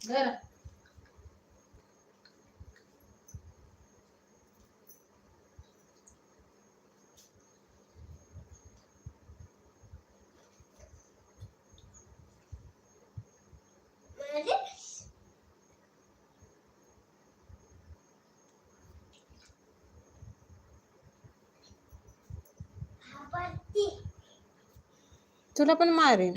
जरा तुला पण मारेन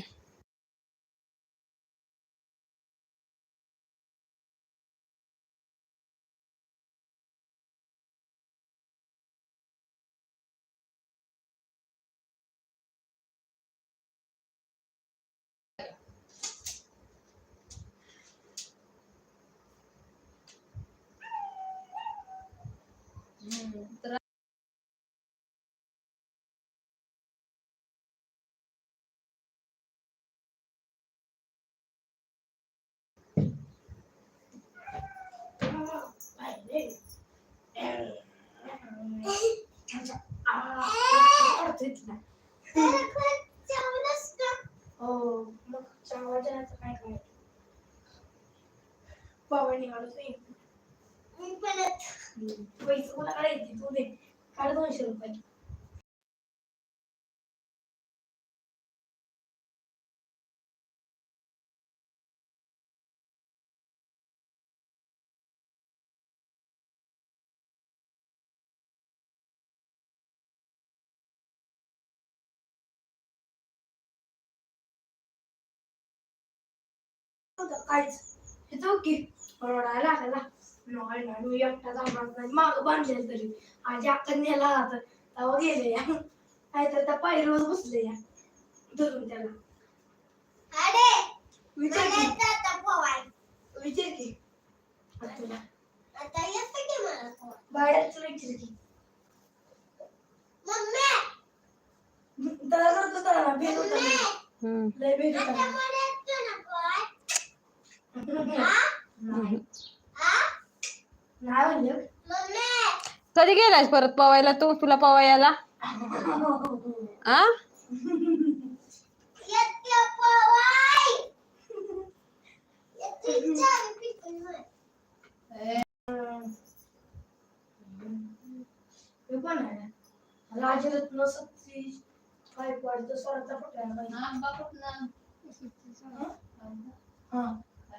Thank you. काहीच? हे तो की रडायला लागला. नाही नाही मी एकटा जाणार नाही. माग बांधले तरी. आजी अक्का नेला जात तेव्हा गेले या. नाहीतर त्या पायरीवर बसले या. धरून त्याला. विचार की. विचार की. आता तुला बाहेरच विचार की त्याला करतो भेट होता लय. भेट होता. कधी गेलास परत पवायला तू? तुला पवायला? आ? हे पण आहे राजरत्न सत्तीस स्वराचा पटला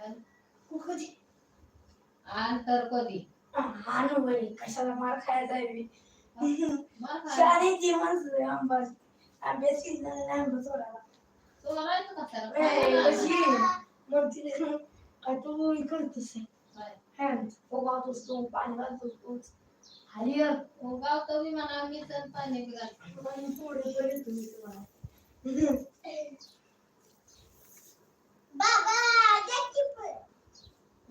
आंबा कधी आण तर कधी हा न बरी कशाला मार खायचा आहे मी मग काय? आंबा अभ्यास केला नाही आंबा सोडायला चोरायचं कशाला? ए, कशी मग तिने काय तू इकडतोस काय? तू पाणी घालतोस तू हरियर उगावतो बी म्हणा मी तर पाणी बी घालतो. आणि पुढे पण येतो मी तुम्हाला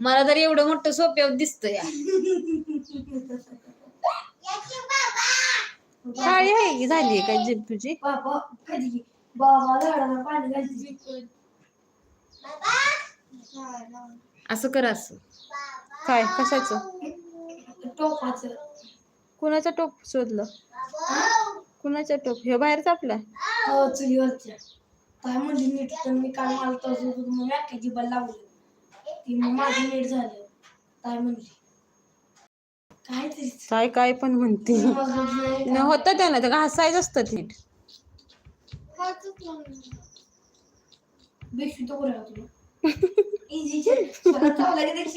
मला तर एवढं मोठं सोप्यावर दिसतं या काळी आहे की झाली काय जीभ तुझी? बाबा कधी? बाबा झाडाला पाणी घालते असं कर असं. काय कशाचं? टोपाचं. कुणाचा टोप शोधलं? कुणाचा टोप? हे बाहेरच आपला? हो चुलीवरच्या. काय म्हणजे नीट? मी काल मला तसं मग मॅकाची बल लावली. ती मग माझं नीट झालं. काय म्हणली? काय तरी काय काय पण म्हणते. न होतं त्यानं ते घासायचं असतं नीट. बेशुद्ध तुला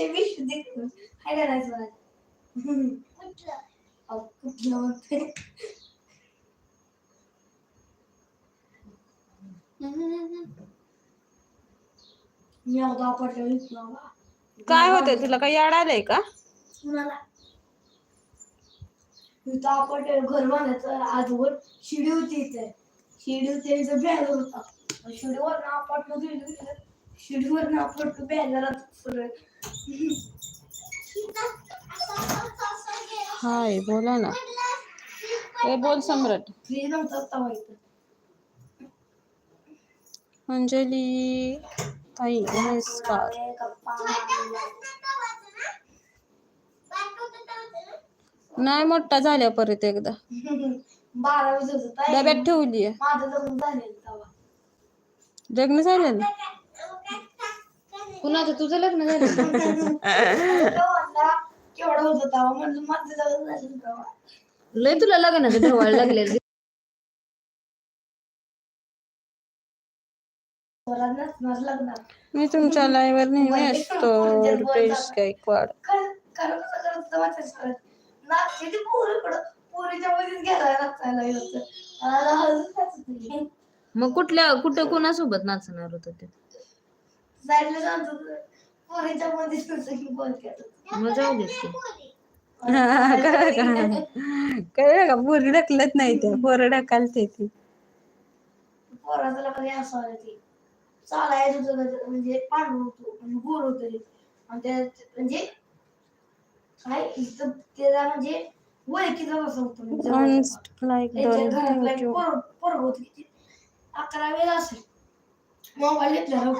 बेशुद्ध. काय करायचं आज? अहो, कुठलं म्हणते? काय होतंय? तुला काही याड आलंय का? कुणाला इथं आपण घर बांधायचं आजवर शिडी होती इथे. शिडी होती इथं बॅनर होता. शिडीवर ना शिडीवर ना हाय बोला ना. ए बोल सम्राट. नव्हतं इथं अंजली. ताई नमस्कार नाही मोठा झाल्या परत एकदा. डब्यात ठेवली लग्न झालं ना कुणाचं? तुझं लग्न झालं? लय तुला लग्नाचं ढवळ लागलेलं. मी तुमच्या लाईव्हवर नेहमी असतो रुपेश गायकवाड ती. मग कुठल्या कुठं कुणासोबत नाचणार होत ते. मग जाऊ देत की. कळलं का पोरी ढकलत नाही त्या. पोरं ढकलते ती. पोराचं चालायचं होतं त्याचं म्हणजे पांढर होतो म्हणजे गोर होतं. आणि त्या म्हणजे काय त्याला म्हणजे ओळखीचं असं होतं म्हणजे पोरग पोरग होतं किती अकरा वेळा असेल मोबाईल घेतला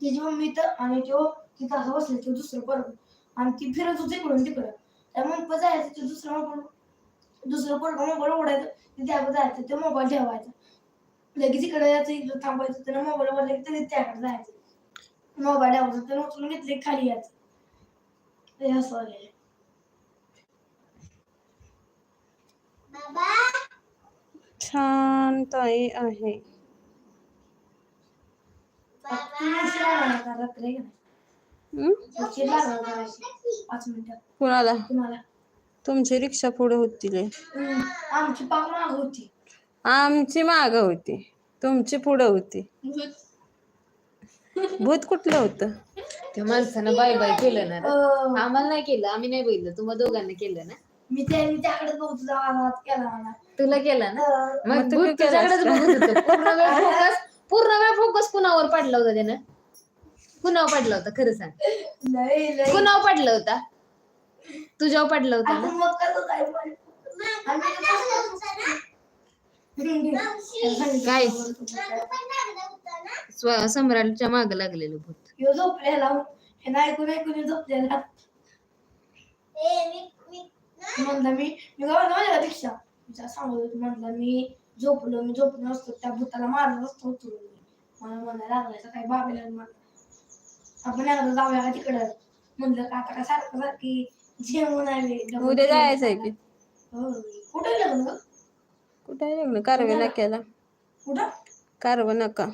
तिची मम्मी तर आणि तो तिथं असं बसले तो दुसरं पोरग आणि ती फिरत होती इकडून तिकडं. त्या मग जायचं ते दुसरं मोबाईल दुसरं पोरग मोबाईल उघडायचं तिथे आपण जायचं ते मोबाईल ठेवायचा. लगेच इकडे यायचं इकडे थांबायचं त्यानं मोबाईल वर लगेच लगेच त्याकडे जायचं. मोबाईल ठेवायचं त्यानं उचलून घेतले खाली यायचं. ते असं आलेलं छान ताई आहे? हं? कुणाला? तुम्हाला तुमची रिक्षा पुढे होतील हम्म, आमची पाक माग होती. आमची माग होती. तुमची पुढे होती. भूत कुठलं होतं? त्या माणसानं बाय बाय केलं ना. आम्हाला नाही केलं आम्ही नाही बघितलं. तुम्हा दोघांना केलं ना. मी ते मी त्याकडे बघतो तुझा आवाज केला मला तुला केला ना? अं, मग तू तुझ्याकडेच? बघत होतं. पूर्ण वेळ फोकस पूर्ण वेळ फोकस कुणावर पडला होता त्यानं? कुणावर पडला होता? खरं सांग. लय लय. कुणावर पडला होता? तुझ्यावर पडला होता ना? आपण मग कसं काय पण आम्ही तर कसं- काय? स्व- सम्राटच्या माग लागलेलं भूत. ह्यो झोपलेला हे नाही ऐकून ऐकून झोपलेला म्हणलं मी मी म्हणलं माझ्या रिक्षा तिच्या सांगत होती म्हणलं मी झोपलो मी झोपलो नसतो त्या भूताला मारलं नसतो उचलून. मी. मला म्हणायला काय बाबेला म्हणलं आपण एकदा जाऊया का तिकडं. म्हणलं का आता काय सारखं सारखी जेवण आहे उद्या जायचंय की. कुठे गेलं ग कुठे आहे लग्न कारवे नाक्याला कुठं कारव नका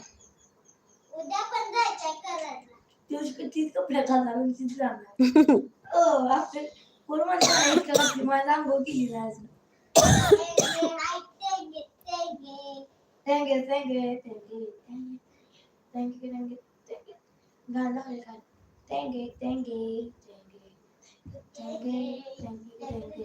दिवशी किती कपडे घालणार आणि तिथे जाणार अ आपले कोण म्हणतात इतकं घातली माझ्या अंघोळ केली नाही अजून thank you thank you thank you thank you thank you thank you गाणं लागले गाणं थँक्यू थँक्यू थँक्यू थँक्यू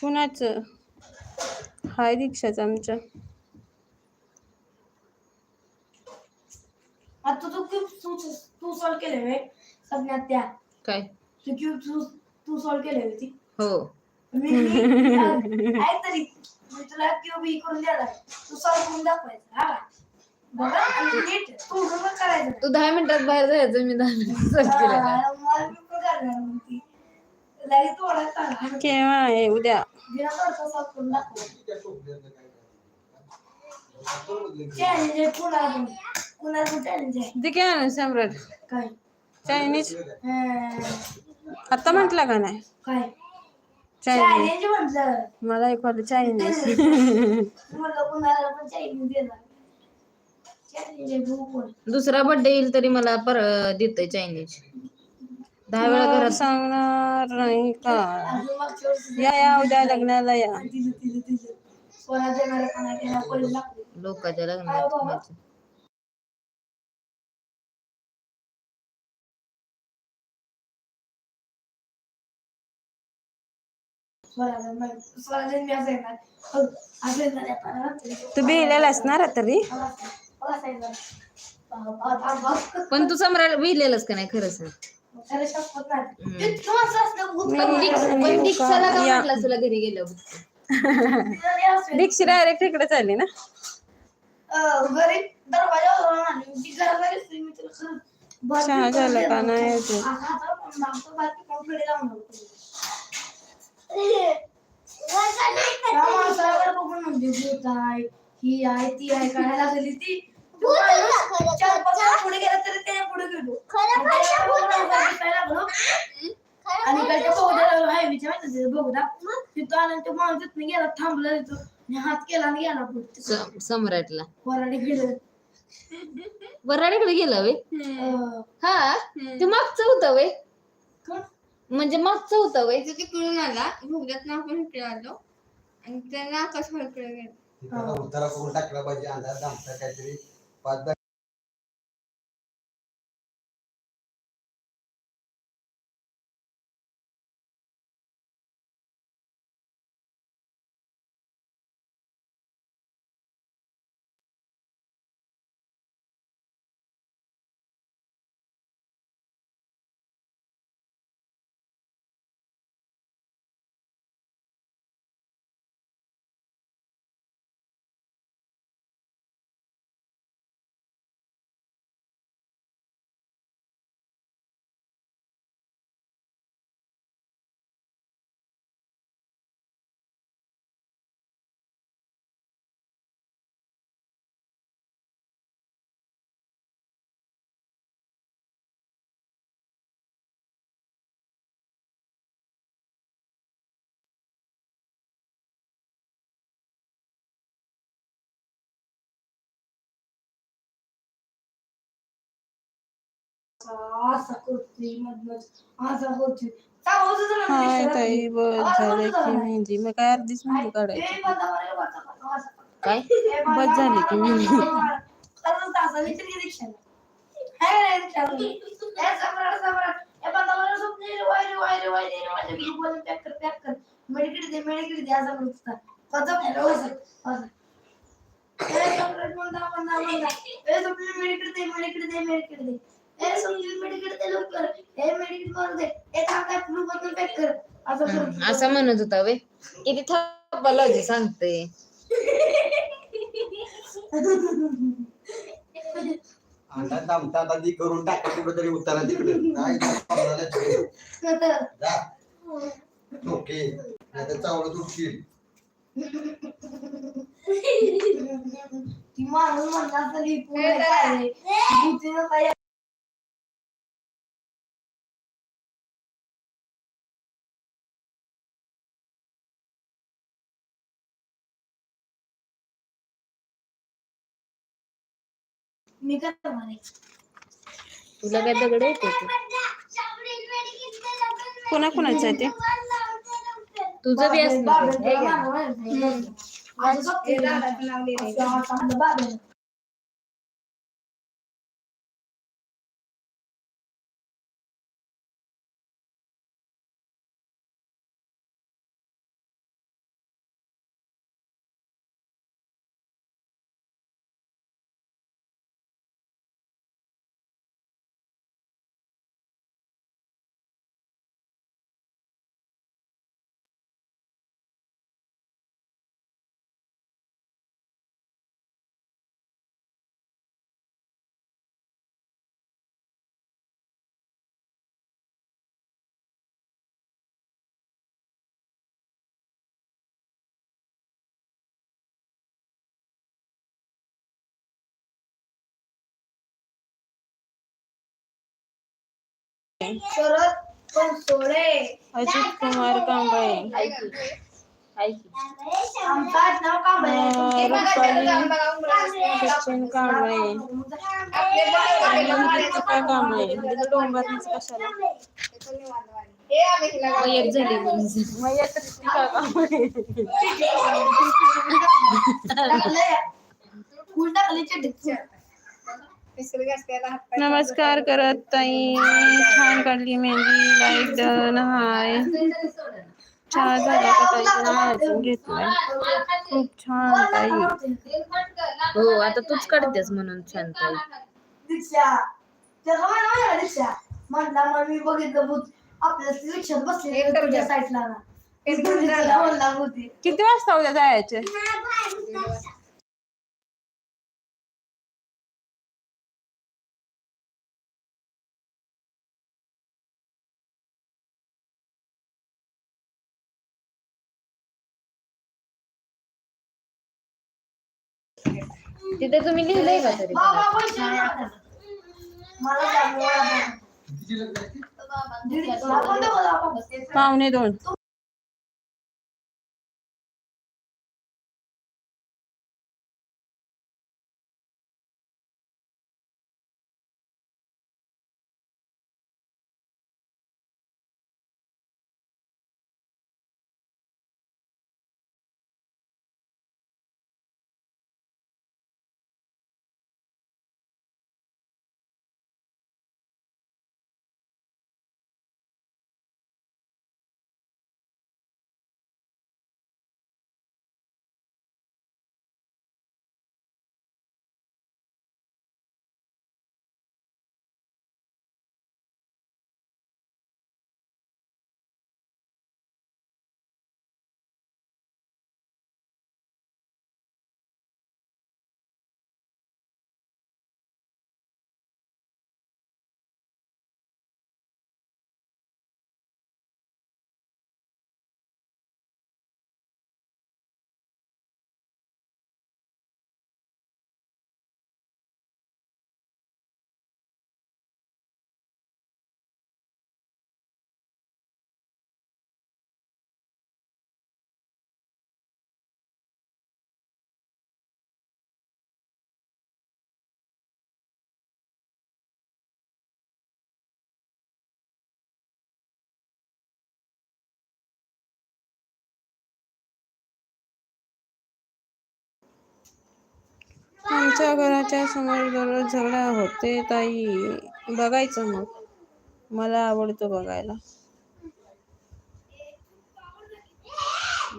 कुणाचं? हाय दीक्षाच आमच्या आता तू क्यूब तू सॉल्व केले वे त्या. काय? तू क्यूब तू तू सॉल्व केले होती हो. मी तरी मी तुला क्यूब ही करून देणार तू सॉल्व करून दाखवायचं हा बघा नीट तू करायचं. तू दहा मिनिटात बाहेर जायचं मी दहा मिनिटात केलं ना. हा, मला मी पण करणार मग ती लगेच तोडायचं आला. केव्हा आहे उद्या. सम्राट. काय? चायनीज आता म्हटलं का नाही? काय? चायनीज मला एक वाटलं चायनीज. दुसरा बर्थडे येईल तरी मला पर देतोय चायनीज दहा वेळा घरात सांगणार नाही का या या उद्या लग्नाला या लोकांच्या लग्नात. तू बिलेला असणार तरी असं येणार. बाबा, बाबा. पण तू सम्राट विहिलेलंस का नाही खरं सांग तुला घरी गेलो. दीक्षी डायरेक्ट इकडे चालली ना? घरी दरवाजा झालं का? नाही ही आहे ती आहे काढायला लागली ती. चार पाच पुढे गेला तरी त्याने पुढे गेलो आणि त्याला बघून आम्हाला दिसायला लागलो. आणि इकडच्या बोगद्याला आहे तिथं आला आणि तो माणूस तिथनं गेला थांबला तिथं आणि हात केला आणि गेला पुढे स- सम्राटला. वराडे गेलं वराडीकडे गेला वे अं, हा? ते मागचं होतं वे कोण? म्हणजे मागचं होतं वे तिकडून आला. भोगद्यात आपण इकडे आलो. आणि त्याला आकाश हळकडे गेलो. तिथं उतारा करून टाकला पाहिजे. अंधार दामचा काहीतरी. पाच दहा असा करतोय मधनच असा होतोय चावत होतं ना हाय दिसलं ताई. बस झालं की. मेहंदी मग काय अर्धीच मेहंदी काढायची. काय बस झाली की मारे, मी. बंदा मारे. तसंच असं, विचार की रिक्षाला. हाय का नाही रिक्षाला? ए, सम्राट, सम्राट. ए, बंदा मारे, स्वप्नील, वायरे, वायरे, वायरे, वायरे, ग्रुपवाले पॅक कर, पॅक कर. मेडिकेट दे, मेडिकेट दे, मेडिकेट दे, ए, मेडिकेट दे लवकर. ए, मेडिकेट मारू दे. ए, थांब, काय फ्लू बद्दल पॅक कर. असं करत हम्म, होता. असं म्हणत होता वे किती थप्पालॉजी सांगते आता ती करून टाका कुठं तरी उतारा तिकडे काय. जा. ओके नाहीतर चावलं तुटशील ती माणूस म्हणला असं काय मी? तुला काय दगड येते कोणा कोणाचं आहे ते तुझं बी असणार बाबा. बाबा, बाबा, शरद बनसोडे अजित कुमार कांबळे. रुपाली. सचिन कांबळे. दीपिका कांबळे. डोंबरनीच कशाला. मयत झाली म्हणून. मयत दीपिका कांबळे. नमस्कार करत ताई. छान काढली मेहंदी. लाईक डन हाय. चहा झाला का ताई? अजून घेतलाय. खूप छान ताई. हो आता तूच काढतेस म्हणून शांत आहे. दीक्षा. त्याला म्हणा माझ्या दीक्षा. म्हणला मग मी बघितलं भूत. आपल्या रिक्षात बसले तुझ्या साईडला ना. म्हणला भूती. किती वाजता उद्या जायचे? तिथे तुम्ही लिहिलंय का तरी बाबा पैसे आमच्या घराच्या समोर दररोज झगडा होते ताई बघायचं मग. मला आवडतो बघायला.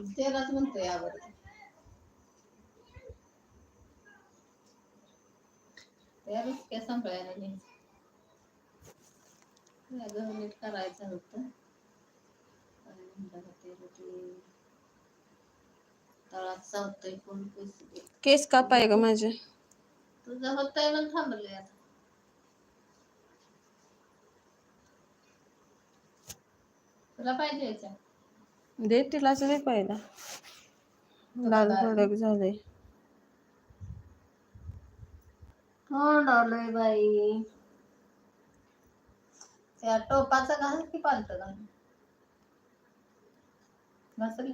करायचं होतं आवडतं त्यालाच काय सांभाळायला नाही घर नीट करायचं होतं आणि म्हणलं होते ते तळात चावतोय कोण पैसे केस कापाय ग माझे. तुझं होतंय म्हणून थांबलोय आता. तुला पाहिजे याच्या दे तिलाच दे पहिला. लाल भडक झाले तोंड आलंय बाई. त्या टोपाचं घाल की पालत घाल? घासली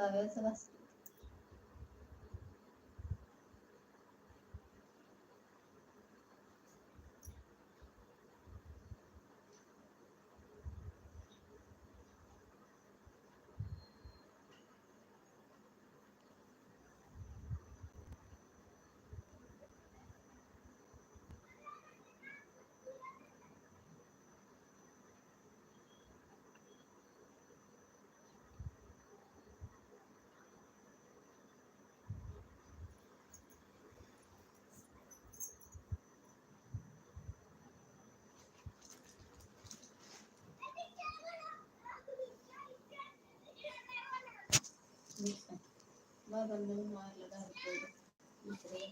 através de las बाबांना मारलं घालतो दुसरे